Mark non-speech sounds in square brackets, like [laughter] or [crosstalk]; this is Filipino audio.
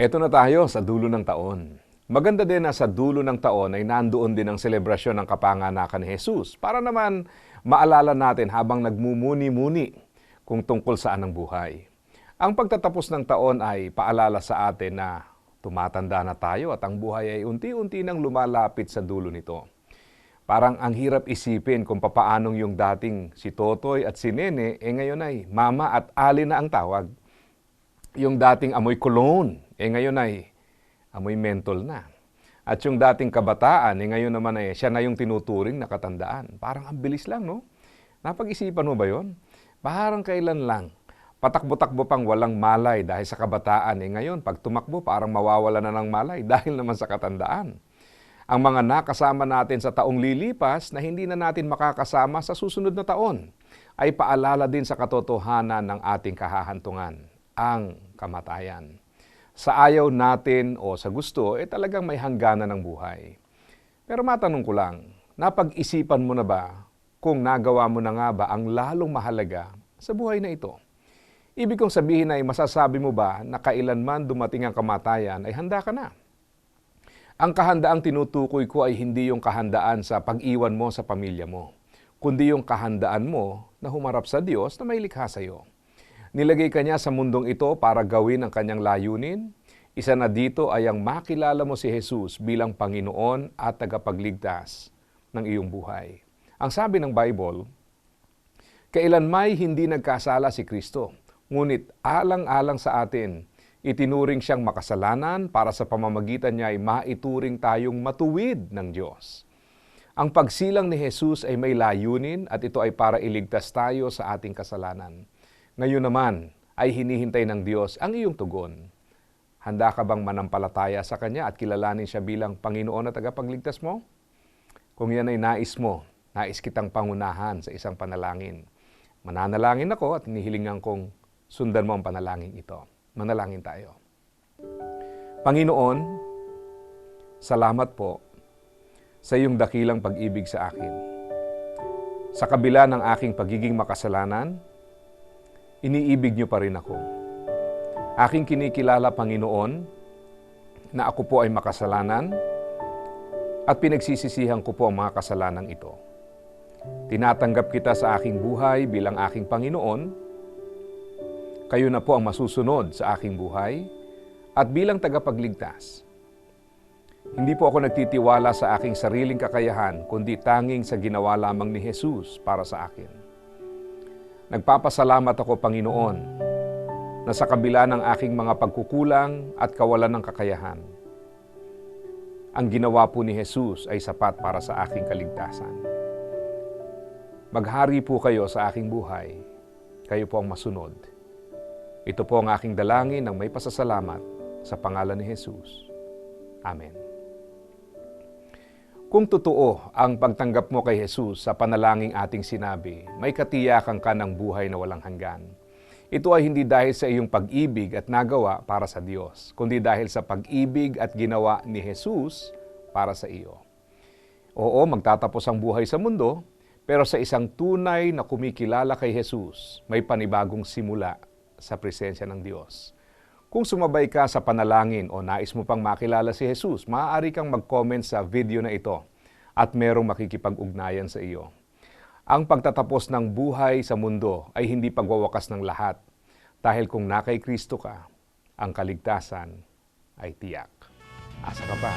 Eto na tayo sa dulo ng taon. Maganda din na sa dulo ng taon ay nandoon din ang selebrasyon ng kapanganakan ni Jesus para naman maalala natin habang nagmumuni-muni kung tungkol saan ang buhay. Ang pagtatapos ng taon ay paalala sa atin na tumatanda na tayo at ang buhay ay unti-unti nang lumalapit sa dulo nito. Parang ang hirap isipin kung papaanong yung dating si Totoy at si Nene, eh ngayon ay Mama at Ali na ang tawag yung dating amoy cologne, eh ngayon ay amoy mentol na. At yung dating kabataan, eh ngayon naman ay siya na yung tinuturing na katandaan. Parang ang bilis lang, no? Napag-isipan mo ba yon? Parang kailan lang. Patakbo-takbo pang walang malay dahil sa kabataan. Eh ngayon, pag tumakbo, parang mawawala na ng malay [laughs] dahil naman sa katandaan. Ang mga nakasama natin sa taong lilipas na hindi na natin makakasama sa susunod na taon ay paalala din sa katotohanan ng ating kahahantungan ang kamatayan. Sa ayaw natin o sa gusto, eh talagang may hangganan ng buhay. Pero matanong ko lang, napag-isipan mo na ba kung nagawa mo na nga ba ang lalong mahalaga sa buhay na ito? Ibig kong sabihin ay masasabi mo ba na kailanman dumating ang kamatayan ay handa ka na? Ang kahandaang tinutukoy ko ay hindi yung kahandaan sa pag-iwan mo sa pamilya mo, kundi yung kahandaan mo na humarap sa Diyos na may likha sa iyo. Nilagay kanya sa mundong ito para gawin ang kanyang layunin. Isa na dito ay ang makilala mo si Jesus bilang Panginoon at tagapagligtas ng iyong buhay. Ang sabi ng Bible, kailan may hindi nagkasala si Kristo, ngunit alang-alang sa atin, itinuring siyang makasalanan para sa pamamagitan niya ay maituring tayong matuwid ng Diyos. Ang pagsilang ni Jesus ay may layunin at ito ay para iligtas tayo sa ating kasalanan. Ngayon naman ay hinihintay ng Diyos ang iyong tugon. Handa ka bang manampalataya sa Kanya at kilalanin siya bilang Panginoon at tagapagligtas mo? Kung yan ay nais mo, nais kitang pangunahan sa isang panalangin. Mananalangin ako at hinihilingan kong sundan mo ang panalangin ito. Manalangin tayo. Panginoon, salamat po sa iyong dakilang pag-ibig sa akin. Sa kabila ng aking pagiging makasalanan, iniibig niyo pa rin ako. Aking kinikilala, Panginoon, na ako po ay makasalanan at pinagsisisihan ko po ang mga kasalanang ito. Tinatanggap kita sa aking buhay bilang aking Panginoon. Kayo na po ang masusunod sa aking buhay at bilang tagapagligtas. Hindi po ako nagtitiwala sa aking sariling kakayahan, kundi tanging sa ginawa lamang ni Jesus para sa akin. Nagpapasalamat ako, Panginoon, na sa kabila ng aking mga pagkukulang at kawalan ng kakayahan, ang ginawa po ni Jesus ay sapat para sa aking kaligtasan. Maghari po kayo sa aking buhay, kayo po ang masunod. Ito po ang aking dalangin ng may pasasalamat sa pangalan ni Jesus. Amen. Kung totoo ang pagtanggap mo kay Jesus sa panalangin ating sinabi, may katiyakan ka ng buhay na walang hanggan. Ito ay hindi dahil sa iyong pag-ibig at nagawa para sa Diyos, kundi dahil sa pag-ibig at ginawa ni Jesus para sa iyo. Oo, magtatapos ang buhay sa mundo, pero sa isang tunay na kumikilala kay Jesus, may panibagong simula sa presensya ng Diyos. Kung sumabay ka sa panalangin o nais mo pang makilala si Jesus, maaari kang mag-comment sa video na ito at merong makikipag-ugnayan sa iyo. Ang pagtatapos ng buhay sa mundo ay hindi pagwawakas ng lahat dahil kung nakay Kristo ka, ang kaligtasan ay tiyak. Asa ka pa?